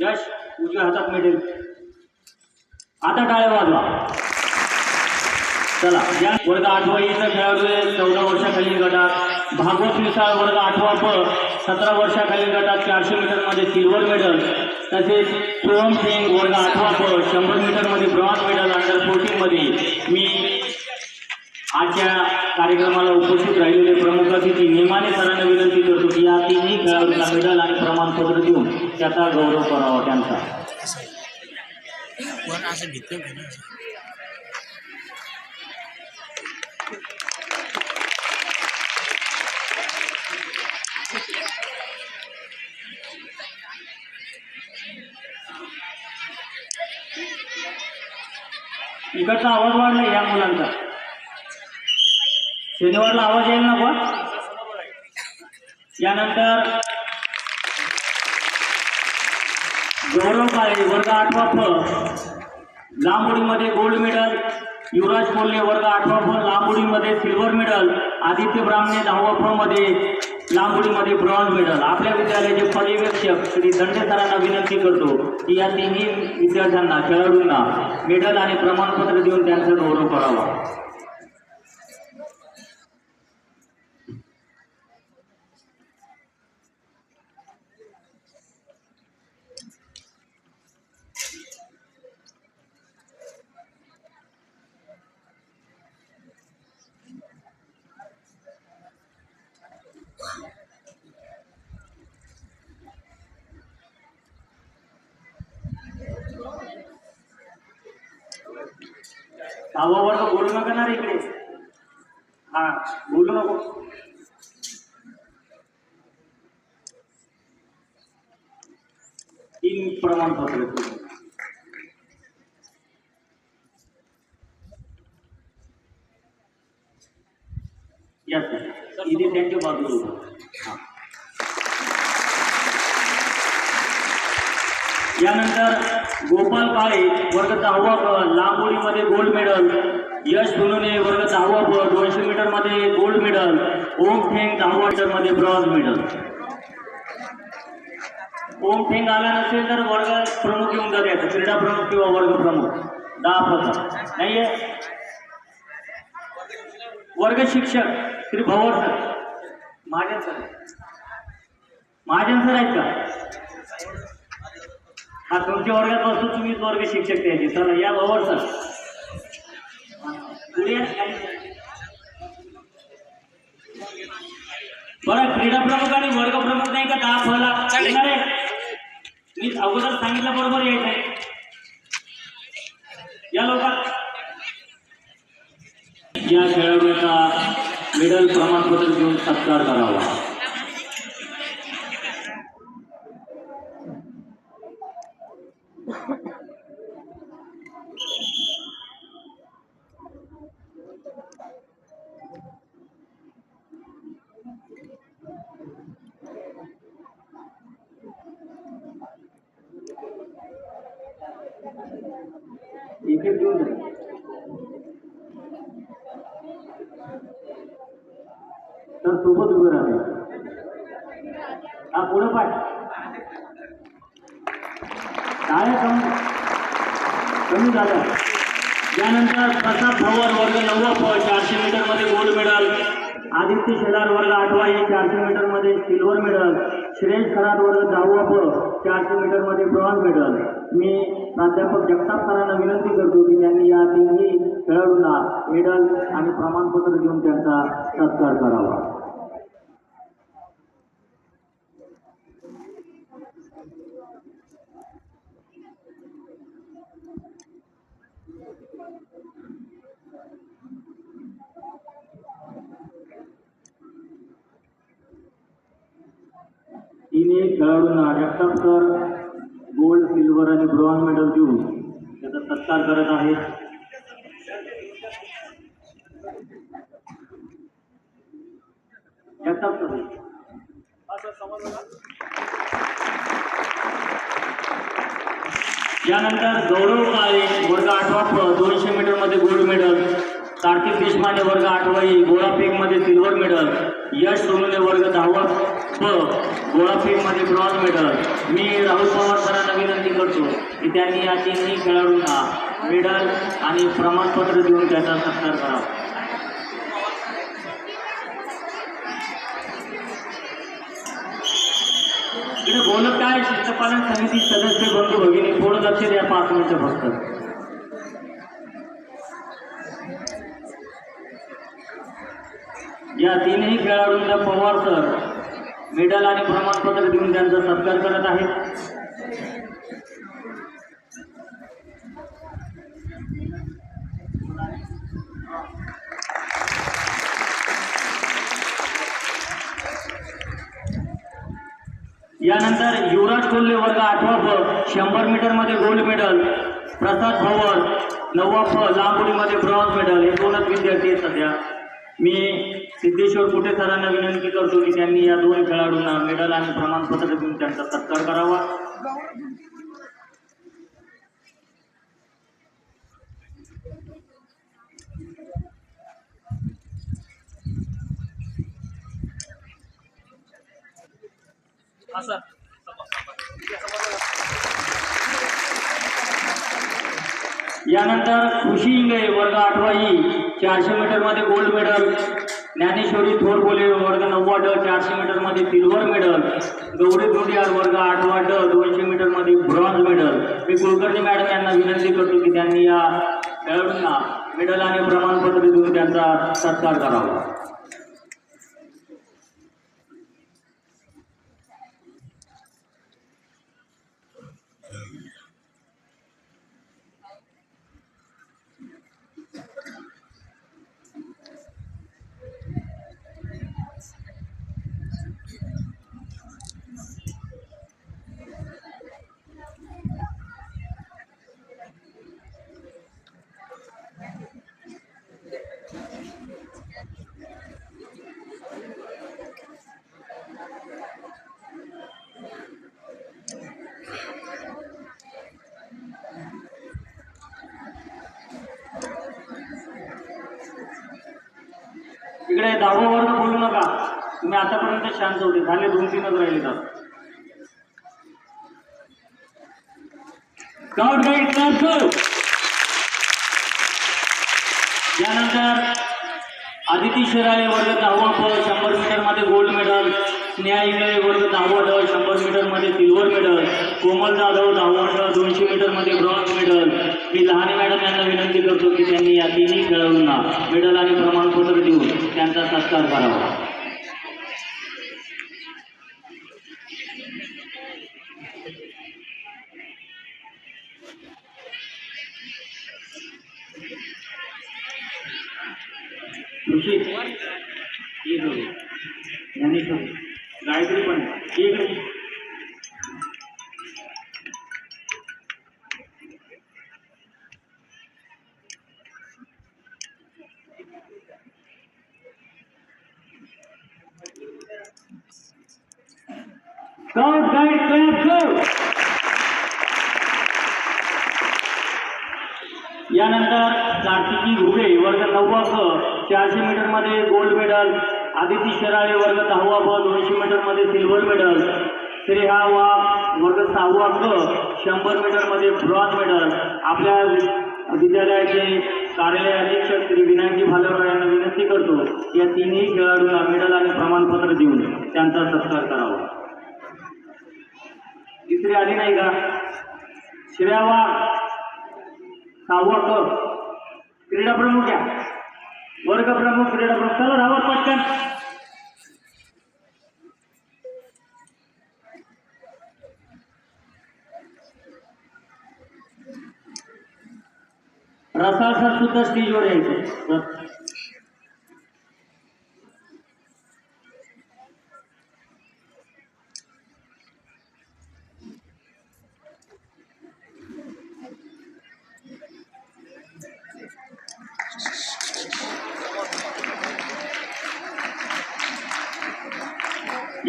यश उजव्या हातात मिळेल. आता टाळ्या वाजवा. चला या वर्ग आठवा इथं खेळाडू चौदा वर्षाखालील गटात भागवत मिसाळ वर्ग आठवा प सतरा वर्षाखालील गटात चारशे मीटरमध्ये सिल्वर मेडल तसेच सोहम सिंग वर्ग आठवा प शंभर मीटरमध्ये ब्रॉन्झ मेडल अंडर फोर्टीनमध्ये मी आजच्या कार्यक्रमाला उपस्थित राहिलेले प्रमुख अतिथी नेमाने सरांना विनंती करतो की या तिन्ही खेळाडूंना मेडल आणि प्रमाणपत्र देऊन त्याचा गौरव करावा त्यांचा? इकडचा आवाज वाढला या मुलांचा. शनिवारला आवाज येईल ना पण यानंतर गौरव काळे वर्ग आठवा फ लांब उडीमध्ये गोल्ड मेडल युवराज कोल्हे वर्ग आठवा फ लांब उडीमध्ये सिल्वर मेडल आदित्य ब्राह्मणे दहावा फ मध्ये लांब उडीमध्ये ब्रॉन्झ मेडल आपल्या विद्यालयाचे पर्यवेक्षक श्री दंडे सरांना विनंती करतो की या तिन्ही विद्यार्थ्यांना खेळाडूंना मेडल आणि प्रमाणपत्र देऊन त्यांचा गौरव करावा. सहावा वर्ग बोलू नका ना इकडे. हा बोलू नको. तीन प्रमाणपत्र या सर इथे त्यांच्या बाजूला उभं. हा यानंतर गोपाल काळे वर्ग दहावा क लांब उडीमध्ये गोल्ड मेडल. यश धुनुने वर्ग दहावा क दोनशे मीटरमध्ये गोल्ड मेडल. ओम थेंग दहावा मीटरमध्ये ब्रॉन्झ मेडल. ओम थेंग आला नसेल तर वर्ग प्रमुख येऊन जाते. क्रीडा प्रमुख किंवा वर्ग प्रमुख. दहा पत्र नाहीये? वर्ग शिक्षक Shri Bhavar sir. Mahajan sir. Mahajan sir आहेत का? हा तुमच्या वर्गात बसून तुम्हीच वर्ग शिक्षक द्यायचे चला या भावर सर. बरं क्रीडा प्रमुख आणि वर्ग प्रमुख नाही का? दहा फळला आहे? मी अगोदर सांगितलं बरोबर यायचंय या लोकात या खेळाडूंचा मेडल प्रमाणपत्र देऊन सत्कार करावा. एक एक तर सोबत उभं राहते हा पुढं पाय काय कमी झालं. त्यानंतर प्रसाद भवन वर्ग नववा प चारशे मीटरमध्ये गोल्ड मेडल. आदित्य शेलार वर्ग आठवा ए चारशे मीटरमध्ये सिल्वर मेडल. श्रेयस खरात वर्ग दहावा प चारशे मीटरमध्ये ब्रॉन्झ मेडल. मी प्राध्यापक जगताप सरांना विनंती करतो की त्यांनी या तिन्ही खेळाडूंना मेडल आणि प्रमाणपत्र देऊन त्यांचा सत्कार करावा. तिन्ही खेळाडूंना जगताप सर गोल्ड, सिल्वर आणि ब्रॉन्झ मेडल देऊन त्याचा सत्कार करत आहेत. गौरव काळे वर्ग आठवा दोनशे मीटरमध्ये गोल्ड मेडल कार्तिक देशपांडे वर्ग आठवाई ई गोळाफेकमध्ये सिल्वर मेडल यश सोनवणे वर्ग दहावा. प गोळाफेकमध्ये ब्रॉन्झ मेडल मी राहुल पवार सरांना विनंती करतो की त्यांनी या तिन्ही खेळाडूंना मेडल आणि प्रमाणपत्र देऊन त्याचा सत्कार करावा इकडे बोलत काय शिस्तपालन समिती सदस्य बंधू भगिनी थोडं लक्ष द्या पाच मिनिटं फक्त. या तीनही खेळाडूंना पवार सर मेडल आणि प्रमाणपत्र देऊन त्यांचा सत्कार करत आहेत. यानंतर युवराज कोल्हे वर्ग आठवा फ शंभर मीटरमध्ये गोल्ड मेडल प्रसाद भवर नववा फ लांबुडीमध्ये ब्रॉन्झ मेडल हे दोनच विद्यार्थी आहेत सध्या. मी सिद्धेश्वर कुठे सरांना विनंती करतो की त्यांनी या दोन खेळाडूंना मेडल आणि प्रमाणपत्र देऊन त्यांचा सत्कार करावा? यानंतर खुशी इंगळे वर्ग आठवा ई चारशे मीटरमध्ये गोल्ड मेडल ज्ञानेश्वरी थोरबोले वर्ग नववा ड चारशे मीटरमध्ये सिल्वर मेडल. गौरी धोडियार वर्ग आठवा ड दोनशे मीटरमध्ये ब्रॉन्झ मेडल. मी कुलकर्णी मॅडम यांना विनंती करतो की त्यांनी या खेळाडूंना मेडल आणि प्रमाणपत्र देऊन त्यांचा सत्कार करावा. इकडे दहावा वर्ग बोलू नका. तुम्ही आतापर्यंत शांत होते. झाले दोन तीनच राहिले तर. स्काउट गाईड यानंतर आदिती शिराळे वर्ग दहावा प शंभर मीटरमध्ये गोल्ड मेडल स्नेहा इंगळे वर्ग दहावा शंभर मीटरमध्ये सिल्वर मेडल कोमल जाधव दहावं ड दोनशे मीटरमध्ये ब्रॉन्झ मेडल मी लहाने मॅडम यांना विनंती करतो की त्यांनी या तिन्ही खेळाडूंना मेडल आणि प्रमाणपत्र देऊन त्यांचा सत्कार करावा. गायत्री पण एक Scout guide clap go! यानंतर कार्तिकी घुगे वर्ग नववा क चारशे मीटरमध्ये गोल्ड मेडल आदिती शराळे वर्ग दहावा ब दोनशे मीटरमध्ये सिल्वर मेडल श्रेहा वा वर्ग सहावा क शंभर मीटरमध्ये ब्रॉन्झ मेडल आपल्या विद्यालयाचे कार्यालय अधीक्षक श्री विनायकजी भालेराव यांना विनंती करतो या तिन्ही खेळाडूंना मेडल आणि प्रमाणपत्र देऊन त्यांचा सत्कार करावा. तिसरी आली नाही का? श्रेया वा सहावा क. क्रीडा प्रमुख या. वर्ग प्रमुख क्रीडा प्रमुख चला धावत पटकन. रसाळ सर सुद्धा स्टेजवर यायचे.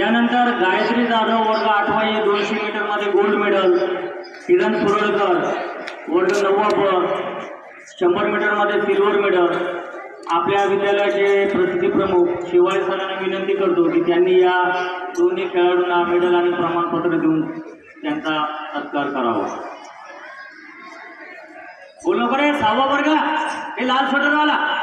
यानंतर गायत्री जाधव वर्ग आठवा दोनशे मीटरमध्ये गोल्ड मेडल किरण सुरळकर वर्ग नववा पद शंभर मीटरमध्ये सिल्वर मेडल आपल्या विद्यालयाचे प्रसिद्धी प्रमुख शिवाय सरांना विनंती करतो की त्यांनी या दोन्ही खेळाडूंना मेडल आणि प्रमाणपत्र देऊन त्यांचा सत्कार करावा. बोलो बरे सहावा वर्ग हे लाल स्वेटर वाला.